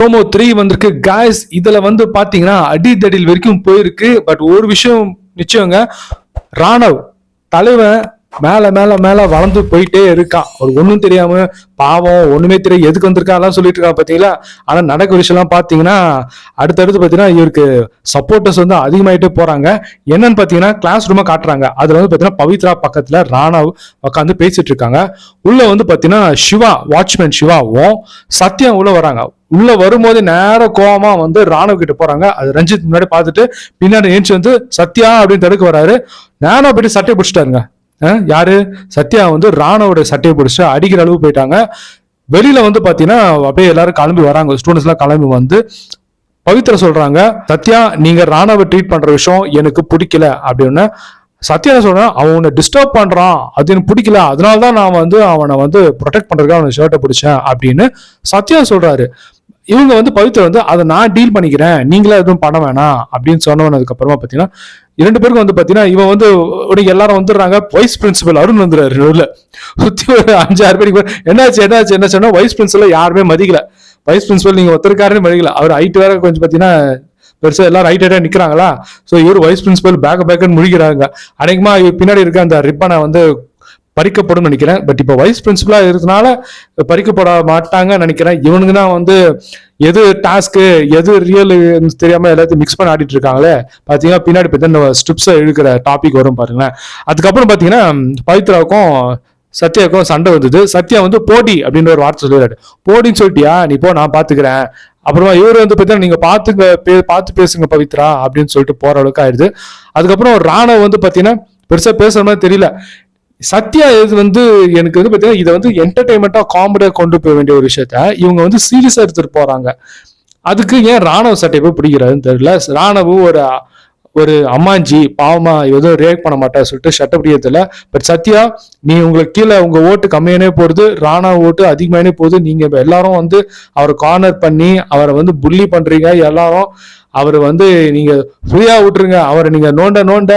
Promo three வந்திருக்கு. Guys இதில் வந்து பாத்தீங்கன்னா அடிதடில் வரைக்கும் போயிருக்கு. பட் ஒரு விஷயம் நிச்சயங்க ராணவ் தலைவன் மேல மேல மேல வளர்ந்து போயிட்டே இருக்கான். ஒரு ஒன்றும் தெரியாம பாவம் ஒண்ணுமே தெரியும் எதுக்கு வந்திருக்கான்லாம் சொல்லிட்டு இருக்கான் பாத்தீங்களா? ஆனா நடக்க விஷயம்லாம் பாத்தீங்கன்னா அடுத்தடுத்து பாத்தீங்கன்னா இவருக்கு சப்போர்ட்டர்ஸ் வந்து அதிகமாயிட்டே போறாங்க. என்னன்னு பாத்தீங்கன்னா கிளாஸ் ரூமா காட்டுறாங்க. அதுல வந்து பாத்தீங்கன்னா பவித்ரா பக்கத்துல ராணவ் உட்காந்து பேசிட்டு இருக்காங்க. உள்ள வந்து பாத்தீங்கன்னா சிவா வாட்ச்மேன் சிவாவும் சத்யா உள்ள வராங்க. உள்ள வரும்போது நேர கோவமா வந்து ராணுவ கிட்ட போறாங்க. அது ரஞ்சித் முன்னாடி பார்த்துட்டு பின்னாடி ஏஞ்சி வந்து சத்யா அப்படின்னு தடுக்க வராரு. நேரம் போயிட்டு சட்டையை பிடிச்சிட்டாருங்க. யாரு? சத்யா வந்து ராணுவோட சட்டையை பிடிச்சி அடிக்கிற அளவு போயிட்டாங்க. வெளியில வந்து பாத்தீங்கன்னா அப்படியே எல்லாரும் கிளம்பி வராங்க. ஸ்டூடெண்ட்ஸ் எல்லாம் கிளம்பி வந்து பவித்ரா சொல்றாங்க சத்யா நீங்க ராணுவ ட்ரீட் பண்ற விஷயம் எனக்கு பிடிக்கல அப்படின்னு. சத்யா என்ன அவன் உன்னை டிஸ்டர்ப் பண்றான். அது எனக்கு பிடிக்கல. அதனால தான் நான் வந்து அவனை வந்து ப்ரொடெக்ட் பண்றதுக்காக அவனை ஷர்ட்டை பிடிச்சேன் அப்படின்னு சத்யா சொல்றாரு. இவங்க வந்து பவித்ரா வந்து அதை நான் டீல் பண்ணிக்கிறேன். நீங்களே எதுவும் பண்ண வேணாம். அப்படின்னு சொன்னவனதுக்கு அப்புறமா இரண்டு பேருக்கும் வந்து பார்த்தீங்கன்னா இவன் வந்து உடனே எல்லாரும் வந்துடுறாங்க. வைஸ் பிரின்சிபல் அருண் வந்துடுறாரு உள்ள சுற்றி ஒரு அஞ்சாறு பேருக்கு என்னாச்சு என்னாச்சு என்ன சொன்னால் வைஸ் பிரின்சிபல் யாருமே மதிக்கல. வைஸ் பிரின்சிபல் நீங்கள் ஒத்தருக்காருன்னு மதிக்கல. அவர் ஹைட் வேற கொஞ்சம் பார்த்தீங்கன்னா பெருசாக எல்லாம் எல்லாரும் ஹைட்டாக நிற்கிறாங்களா ஸோ இவர் வைஸ் பிரின்சிபல் பேக் பேக்குன்னு முழிக்கிறாங்க. அநேகமாக இவர் பின்னாடி இருக்க அந்த ரிப்பனை வந்து பறிக்கப்படும் நினைக்கிறேன். பட் இப்போ வைஸ் பிரின்சிபலாக இருக்கிறதுனால பறிக்கப்பட மாட்டாங்கன்னு நினைக்கிறேன். இவனுங்க தான் வந்து எது டாஸ்க்கு எது ரியல் தெரியாமல் எல்லாத்தையும் மிக்ஸ் பண்ணி ஆடிட்டு இருக்காங்களே. பார்த்தீங்கன்னா பின்னாடி பார்த்தா இந்த ஸ்ட்ரிப்ஸை இழுக்கிற டாபிக் வரும் பாருங்களேன். அதுக்கப்புறம் பார்த்தீங்கன்னா பவித்ராவுக்கும் சத்யாவுக்கும் சண்டை வந்தது. சத்யா வந்து போடி அப்படின்ற ஒரு வார்த்தை சொல்லுறாரு போடின்னு சொல்லிட்டியா? நீ போ நான் பார்த்துக்கிறேன் அப்புறமா இவர் வந்து பார்த்தீங்கன்னா நீங்க பாத்துங்க பே- பார்த்து பேசுங்க பவித்ரா அப்படின்னு சொல்லிட்டு போற அளவுக்கு ஆயிடுது. அதுக்கப்புறம் ராணவ் வந்து பார்த்தீங்கன்னா பெருசா பேசுற மாதிரி தெரியல. சத்யா இது வந்து எனக்கு வந்து பார்த்தீங்கன்னா இதை வந்து என்டர்டைன்மெண்ட்டாக காமெடியாக கொண்டு போக வேண்டிய ஒரு விஷயத்த இவங்க வந்து சீரியஸாக எடுத்துகிட்டு போகிறாங்க அதுக்கு ஏன் ராணுவ சட்டை போய் பிடிக்கிறாருன்னு தெரியல. ராணுவம் ஒரு ஒரு அம்மாஞ்சி பாவமா எதுவும் ரியாக்ட் பண்ண மாட்டா சொல்லிட்டு சட்டை பிடிக்கிறதுல பட் சத்யா நீ உங்களுக்கு கீழே உங்க ஓட்டு கம்மியானே போடுது ராணா ஓட்டு அதிகமானே போகுது. நீங்க எல்லாரும் வந்து அவரை கார்னர் பண்ணி அவரை வந்து புள்ளி பண்றீங்க எல்லாரும். அவர் வந்து நீங்க ஃப்ரீயா விட்டுருங்க. அவரை நீங்க நோண்ட நோண்ட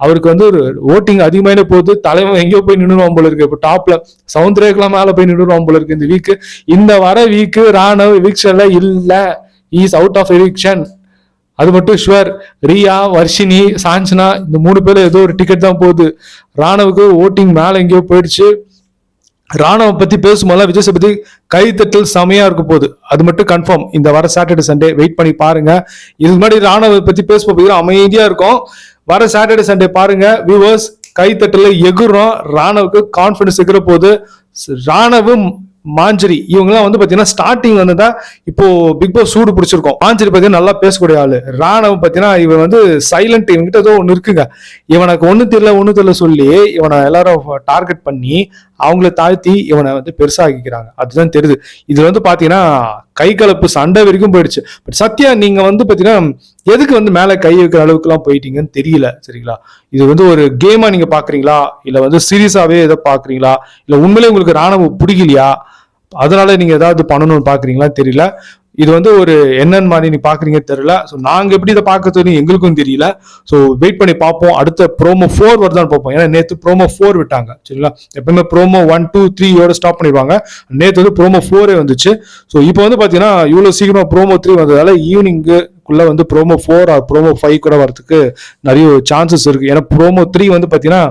அவருக்கு வந்து ஒரு ஓட்டிங் அதிகமானே போகுது. தலைவன் எங்கேயோ போய் நின்றுவோம் போல இருக்கு. இப்போ டாப்ல சவுந்தரேக்கெல்லாம் மேல போய் நின்றுவோம் போல இருக்கு இந்த வீக்கு இந்த வர வீக்கு ராணவ் எவிக்ஷன்ல இல்ல. இஸ் அவுட் ஆஃப் எவிக்ஷன் அது மட்டும் ஷுவர் ரியா வர்ஷினி சாஞ்சனா இந்த மூணு பேர்ல ஏதோ ஒரு டிக்கெட் தான் போகுது. ராணவுக்கு ஓட்டிங் மேல எங்கேயோ போயிடுச்சு. ராணுவ பத்தி பேசும்போதெல்லாம் விஜய் சேதுபதி கைத்தட்டல் செமையா இருக்க போகுது. அது மட்டும் கன்ஃபார்ம் இந்த வர சாட்டர்டே சண்டே வெயிட் பண்ணி பாருங்க. இதுக்கு முன்னாடி ராணுவ பத்தி பேசும்போது அமைதியா இருக்கும். வர சாட்டர்டே சண்டே பாருங்க வியூவர்ஸ் கைத்தட்டல எகுறோம். ராணுவுக்கு கான்ஃபிடன்ஸ் இருக்கிற போகுது ராணுவம் மாஞ்சரி இவங்கெல்லாம் வந்து பார்த்தீங்கன்னா ஸ்டார்டிங் வந்து தான் இப்போ பிக் பாஸ் சூடு பிடிச்சிருக்கோம். மாஞ்சரி பார்த்தீங்கன்னா நல்லா பேசக்கூடிய ஆளு. ராணவ் பார்த்தீங்கன்னா இவன் வந்து சைலண்ட் இவன்கிட்ட ஏதோ ஒன்று இருக்குங்க. இவனுக்கு ஒன்றும் தெரியல ஒன்றும் தெரியல சொல்லி இவனை எல்லாரும் டார்கெட் பண்ணி அவங்கள தாழ்த்தி இவனை வந்து பெருசாக்கிக்கிறாங்க. அதுதான் தெரியுது இது வந்து பார்த்தீங்கன்னா கை கலப்பு சண்டை வரைக்கும் போயிடுச்சு. பட் சத்யா நீங்க வந்து பார்த்தீங்கன்னா எதுக்கு வந்து மேலே கை வைக்கிற அளவுக்குலாம் போயிட்டீங்கன்னு தெரியல சரிங்களா? இது வந்து ஒரு கேமா நீங்க பாக்குறீங்களா? இல்லை வந்து சீரியஸாவே எதை பாக்குறீங்களா? இல்லை உண்மையிலே உங்களுக்கு ராணுவம் பிடிக்கலையா? அதனால நீங்க ஏதாவது பண்ணணும்னு பாக்குறீங்களா தெரியல. இது வந்து ஒரு என்னன்னு மாதிரி நீ பாக்குறீங்க தெரியல. ஸோ நாங்க எப்படி இதை பார்க்கறதுன்னு எங்களுக்கும் தெரியல. ஸோ வெயிட் பண்ணி பார்ப்போம். அடுத்த ப்ரோமோ ஃபோர் வரதான் பார்ப்போம். ஏன்னா நேற்று ப்ரோமோ ஃபோர் விட்டாங்க. சரிங்களா? எப்பவுமே ப்ரோமோ ஒன் டூ த்ரீயோட ஸ்டாப் பண்ணிடுவாங்க. நேற்று வந்து ப்ரோமோ ஃபோரே வந்துச்சு. ஸோ இப்போ வந்து பார்த்தீங்கன்னா இவ்வளோ சீக்கிரமாக ப்ரோமோ த்ரீ வந்ததால ஈவினிங்கு குள்ள வந்து promo four or promo five கூட வரதுக்கு நிறைய சான்சஸ் இருக்கு. ஏன்னா ப்ரோமோ த்ரீ வந்து பார்த்தீங்கன்னா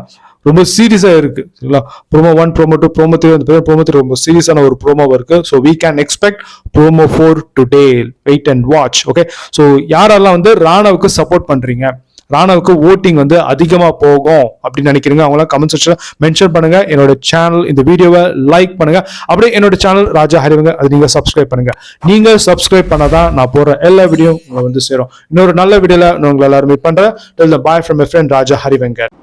ரொம்ப சீரியஸாக இருக்குது சரிங்களா? Promo one promo two promo three வந்து ப்ரோமோ த்ரீ ரொம்ப சீரியஸான ஒரு ப்ரோமோ இருக்குது so we can expect promo four today wait and watch okay so யாரெல்லாம் வந்து ராணாவுக்கு சப்போர்ட் பண்ணுறீங்க ராணாவுக்கு ஓட்டிங் வந்து அதிகமாக போகும் அப்படின்னு நினைக்கிறீங்க அவங்களாம் கமெண்ட் செக்ஷன் மென்ஷன் பண்ணுங்க. என்னோட சேனல் இந்த வீடியோவை லைக் பண்ணுங்க. அப்படியே என்னோட சேனல் ராஜா ஹரிவங்க அது நீங்கள் சப்ஸ்கிரைப் பண்ணுங்க. நீங்கள் சப்ஸ்கிரைப் பண்ணாதான் நான் போடுற எல்லா வீடியோ உங்களை வந்து சேரும். இன்னொரு நல்ல வீடியோவில் நான் உங்களை எல்லாரும் meet the boy from friend Raja ஹரிவங்கர்